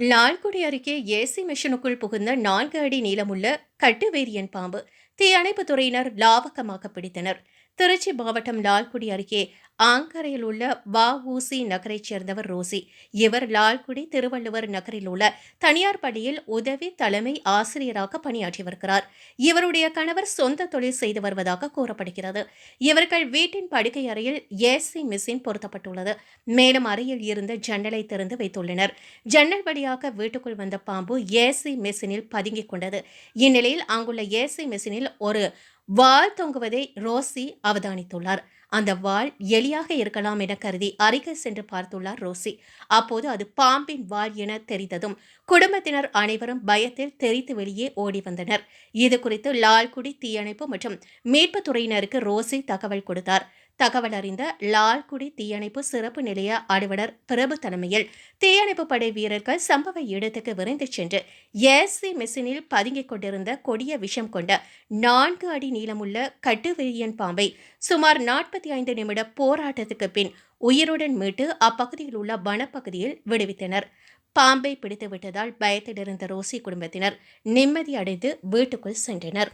லால்குடி அருகே ஏசி மிஷினுக்குள் புகுந்த நான்கு அடி நீளமுள்ள கட்டுவேரியன் பாம்பு தீயணைப்பு துறையினர் லாவகமாக பிடித்தனர். திருச்சி மாவட்டம் லால்குடி அருகே ஆங்கரையில் உள்ள வஉசி நகரைச் சேர்ந்தவர் ரோசி. இவர் லால்குடி திருவள்ளுவர் நகரில் உள்ள தனியார் பள்ளியில் உதவி தலைமை ஆசிரியராக பணியாற்றி வருகிறார். இவருடைய கணவர் சொந்த தொழில் செய்து வருவதாக கூறப்படுகிறது. இவர்கள் வீட்டின் படுக்கை அறையில் ஏசி மிஷின் பொருத்தப்பட்டுள்ளது. மேலும் அறையில் இருந்த ஜன்னலை திறந்து வைத்துள்ளனர். ஜன்னல் வழியாக வீட்டுக்குள் வந்த பாம்பு ஏசி மிஷினில் பதுங்கிக் கொண்டது. இந்நிலையில் அங்குள்ள ஏசி மிஷினில் ஒரு வால் தொங்குவதை ரோசி அவதானித்துள்ளார். அந்த வால் எலியாக இருக்கலாம் என கருதி அருகில் சென்று பார்த்துள்ளார் ரோசி. அப்போது அது பாம்பின் வாள் என தெரிந்ததும் குடும்பத்தினர் அனைவரும் பயத்தில் தெரித்து வெளியே ஓடி வந்தனர். இது குறித்து லால்குடி தீயணைப்பு மற்றும் மீட்புத் துறையினருக்கு ரோசி தகவல் கொடுத்தார். தகவல் அறிந்த லால்குடி தீயணைப்பு சிறப்பு நிலைய அலுவலர் பிரபு தலைமையில் தீயணைப்பு படை வீரர்கள் சம்பவ இடத்துக்கு விரைந்து சென்று ஏசி மிஷினில் பதுங்கிக் கொண்டிருந்த கொடிய விஷம் கொண்ட நான்கு அடி நீளமுள்ள கட்டுவெளியன் பாம்பை சுமார் நாற்பத்தி ஐந்து நிமிட போராட்டத்துக்கு பின் உயிருடன் மீட்டு அப்பகுதியில் உள்ள வனப்பகுதியில் விடுவித்தனர். பாம்பை பிடித்துவிட்டதால் பயத்திலிருந்த ரோசி குடும்பத்தினர் நிம்மதியடைந்து வீட்டுக்குள் சென்றனர்.